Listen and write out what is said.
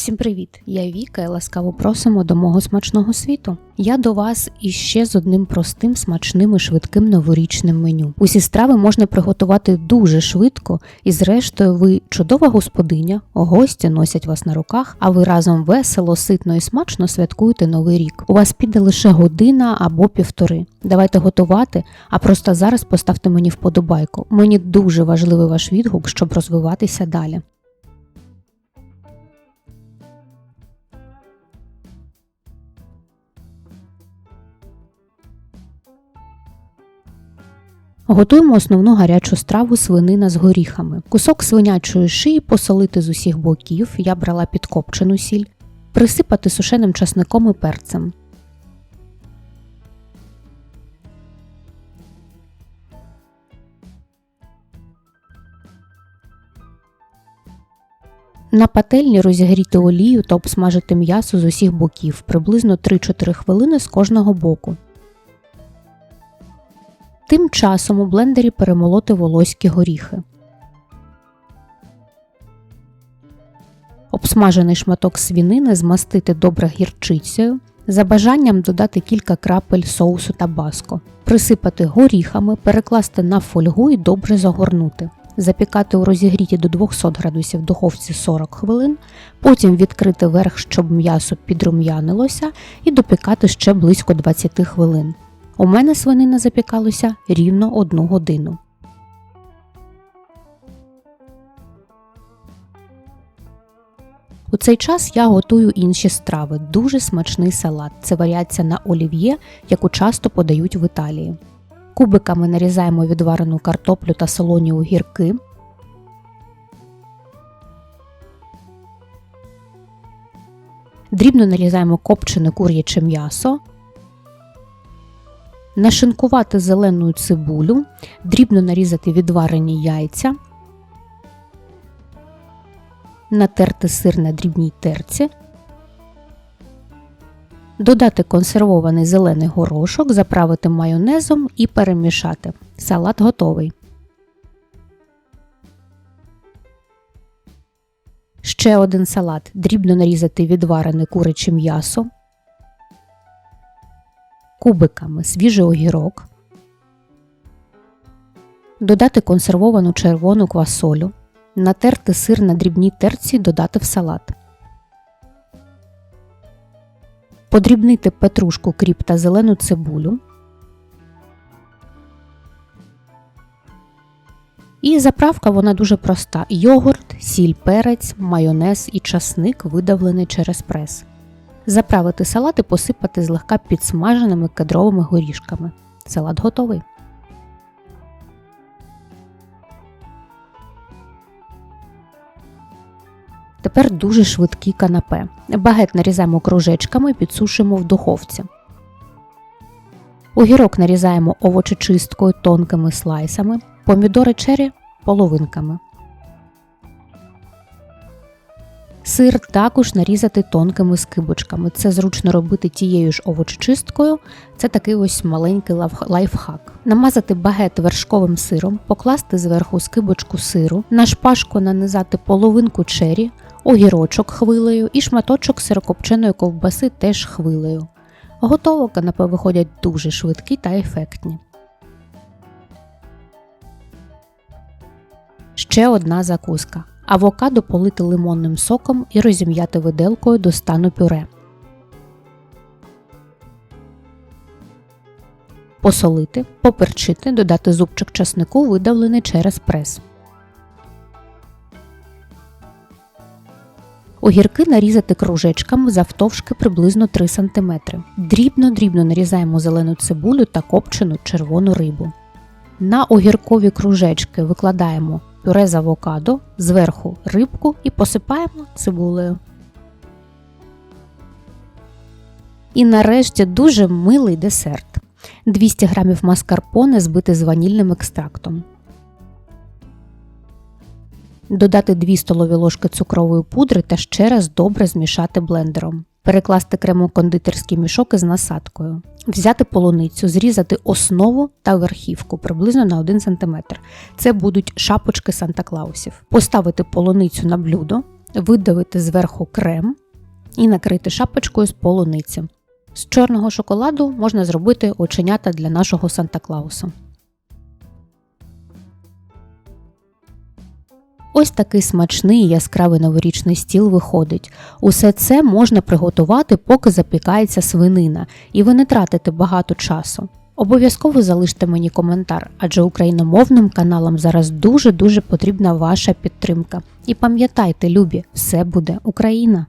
Всім привіт! Я Віка і ласкаво просимо до мого смачного світу. Я до вас іще з одним простим, смачним і швидким новорічним меню. Усі страви можна приготувати дуже швидко, і зрештою ви чудова господиня, гості носять вас на руках, а ви разом весело, ситно і смачно святкуєте новий рік. У вас піде лише година або півтори. Давайте готувати, а просто зараз поставте мені вподобайку. Мені дуже важливий ваш відгук, щоб розвиватися далі. Готуємо основну гарячу страву свинина з горіхами. Кусок свинячої шиї посолити з усіх боків, я брала підкопчену сіль, присипати сушеним часником і перцем. На пательні розігріти олію та обсмажити м'ясо з усіх боків приблизно 3-4 хвилини з кожного боку. Тим часом у блендері перемолоти волоські горіхи. Обсмажений шматок свінини змастити добре гірчицею. За бажанням додати кілька крапель соусу табаско, присипати горіхами, перекласти на фольгу і добре загорнути. Запікати у розігріті до 200 градусів в духовці 40 хвилин, потім відкрити верх, щоб м'ясо підрум'янилося, і допікати ще близько 20 хвилин. У мене свинина запікалася рівно одну годину. У цей час я готую інші страви. Дуже смачний салат. Це варіація на олів'є, яку часто подають в Італії. Кубиками нарізаємо відварену картоплю та солоні огірки. Дрібно нарізаємо копчене кур'яче м'ясо, нашинкувати зелену цибулю, дрібно нарізати відварені яйця, натерти сир на дрібній терці, додати консервований зелений горошок, заправити майонезом і перемішати. Салат готовий. Ще один салат. Дрібно нарізати відварене куряче м'ясо, кубиками свіжий огірок, додати консервовану червону квасолю, натерти сир на дрібній терці, додати в салат. Подрібнити петрушку, кріп та зелену цибулю. І заправка вона дуже проста: йогурт, сіль, перець, майонез і часник, видавлений через прес. Заправити салат і посипати злегка підсмаженими кедровими горішками. Салат готовий. Тепер дуже швидкі канапе. Багет нарізаємо кружечками і підсушуємо в духовці. Огірок нарізаємо овочечисткою тонкими слайсами, помідори чері половинками. Сир також нарізати тонкими скибочками. Це зручно робити тією ж овочечисткою. Це такий ось маленький лайфхак. Намазати багет вершковим сиром, покласти зверху скибочку сиру, на шпажку нанизати половинку чері, огірочок хвилею і шматочок сирокопченої ковбаси теж хвилею. Готово канапе виходять дуже швидкі та ефектні. Ще одна закуска. Авокадо полити лимонним соком і розім'яти виделкою до стану пюре. Посолити, поперчити, додати зубчик часнику, видавлений через прес. Огірки нарізати кружечками завтовшки приблизно 3 см. Дрібно-дрібно нарізаємо зелену цибулю та копчену червону рибу. На огіркові кружечки викладаємо пюре з авокадо, зверху рибку і посипаємо цибулею. І нарешті дуже милий десерт. 200 г маскарпоне збити з ванільним екстрактом. Додати 2 столові ложки цукрової пудри та ще раз добре змішати блендером. Перекласти кремо-кондитерський мішок із насадкою. Взяти полуницю, зрізати основу та верхівку приблизно на 1 см. Це будуть шапочки Санта Клаусів. Поставити полуницю на блюдо, видавити зверху крем і накрити шапочкою з полуниці. З чорного шоколаду можна зробити оченята для нашого Санта Ось такий смачний яскравий новорічний стіл виходить. Усе це можна приготувати, поки запікається свинина, і ви не тратите багато часу. Обов'язково залиште мені коментар, адже україномовним каналам зараз дуже дуже потрібна ваша підтримка. І пам'ятайте, любі, все буде Україна!